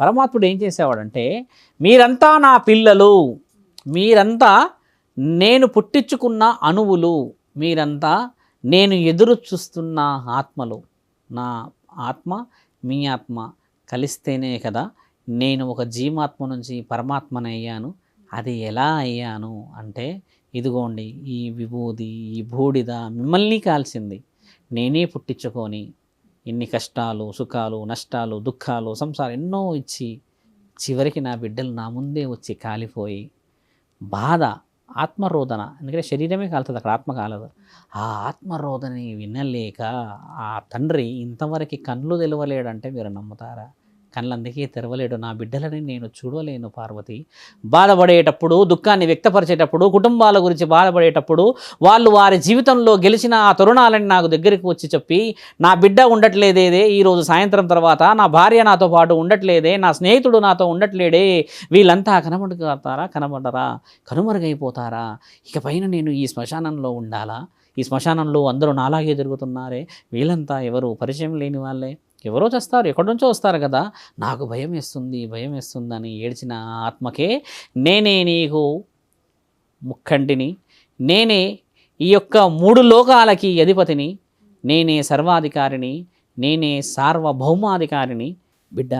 పరమాత్ముడు ఏం చేసేవాడంటే మీరంతా నా పిల్లలు మీరంతా నేను పుట్టించుకున్న అణువులు మీరంతా నేను ఎదురు చూస్తున్న ఆత్మలు. నా ఆత్మ మీ ఆత్మ కలిస్తేనే కదా నేను ఒక జీవాత్మ నుంచి పరమాత్మని అయ్యాను. అది ఎలా అయ్యాను అంటే ఇదిగోండి ఈ విభూది ఈ బూడిద మిమ్మల్ని కాల్చింది నేనే పుట్టించుకొని ఇన్ని కష్టాలు సుఖాలు నష్టాలు దుఃఖాలు సంసారం ఎన్నో ఇచ్చి చివరికి నా బిడ్డలు నా ముందే వచ్చి కాలిపోయి బాధ ఆత్మరోదన. ఎందుకంటే శరీరమే కాలుతుంది అక్కడ ఆత్మ కాలదు. ఆ ఆత్మరోదని వినలేక ఆ తండ్రి ఇంతవరకు కళ్ళు తెలవలేడంటే మీరు నమ్ముతారా? కళ్ళందుకే తెరవలేడు. నా బిడ్డలని నేను చూడలేను పార్వతి. బాధపడేటప్పుడు దుఃఖాన్ని వ్యక్తపరిచేటప్పుడు కుటుంబాల గురించి బాధపడేటప్పుడు వాళ్ళు వారి జీవితంలో గెలిచిన ఆ తరుణాలని నాకు దగ్గరికి వచ్చి చెప్పి నా బిడ్డ ఉండట్లేదేదే ఈరోజు సాయంత్రం తర్వాత నా భార్య నాతో పాటు ఉండట్లేదే నా స్నేహితుడు నాతో ఉండట్లేడే వీళ్ళంతా కనబడుతారా కనబడరా కనుమరుగైపోతారా? ఇక పైన నేను ఈ శ్మశానంలో ఉండాలా? ఈ శ్మశానంలో అందరూ నాలాగే తిరుగుతున్నారే వీళ్ళంతా ఎవరు పరిచయం లేని వాళ్ళే? ఎవరో చేస్తారు ఎక్కడి నుంచో వస్తారు కదా. నాకు భయం వేస్తుంది భయం వేస్తుందని ఏడ్చిన ఆత్మకే నేనే నీకు ముక్కంటిని నేనే ఈ యొక్క మూడు లోకాలకి అధిపతిని నేనే సర్వాధికారిని నేనే సార్వభౌమాధికారిని. బిడ్డ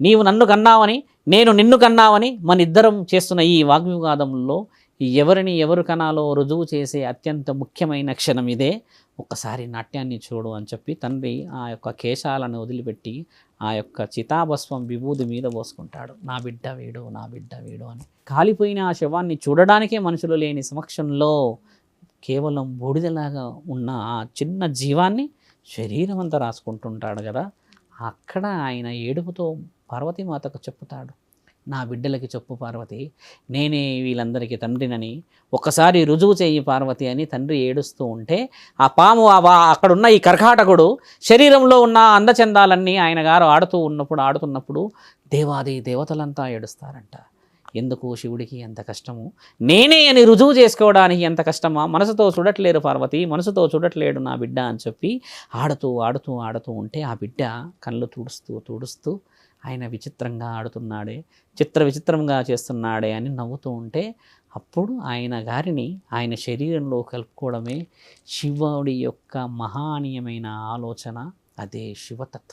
నీవు నన్ను కన్నావని నేను నిన్ను కన్నావని మన ఇద్దరం చేస్తున్న ఈ వాగ్వివాదంలో ఎవరిని ఎవరు కనాలో రుజువు చేసే అత్యంత ముఖ్యమైన క్షణం ఇదే. ఒక్కసారి నాట్యాన్ని చూడు అని చెప్పి తండ్రి ఆ యొక్క కేశాలను వదిలిపెట్టి ఆ యొక్క చితాభస్వం విభూది మీద పోసుకుంటాడు. నా బిడ్డ వీడు నా బిడ్డ వీడు అని. కాలిపోయిన ఆ శవాన్ని చూడడానికే మనుషులు లేని సమక్షంలో కేవలం బూడిదలాగా ఉన్న ఆ చిన్న జీవాన్ని శరీరం అంతా రాసుకుంటుంటాడు కదా. అక్కడ ఆయన ఏడుపుతో పార్వతీమాతకు చెప్పుతాడు. నా బిడ్డలకి చెప్పు పార్వతి. నేనే వీళ్ళందరికీ తండ్రినని. ఒక్కసారి రుజువు చేయి పార్వతి అని తండ్రి ఏడుస్తూ ఉంటే ఆ పాము అక్కడున్న ఈ కర్కాటకుడు శరీరంలో ఉన్న అందచందాలన్నీ ఆయన గారు ఆడుతూ ఉన్నప్పుడు ఆడుతున్నప్పుడు దేవాది దేవతలంతా ఏడుస్తారంట. ఎందుకు శివుడికి ఎంత కష్టము? నేనే అని రుజువు చేసుకోవడానికి ఎంత కష్టమా? మనసుతో చూడట్లేరు పార్వతి. మనసుతో చూడట్లేడు నా బిడ్డ అని చెప్పి ఆడుతూ ఆడుతూ ఆడుతూ ఉంటే ఆ బిడ్డ కళ్ళు తుడుస్తూ తుడుస్తూ ఆయన విచిత్రంగా ఆడుతున్నాడే చిత్ర విచిత్రంగా చేస్తున్నాడే అని నవ్వుతూ ఉంటే అప్పుడు ఆయన గారిని ఆయన శరీరంలో కలుపుకోవడమే శివుడి యొక్క మహానీయమైన ఆలోచన అదే శివతత్వం.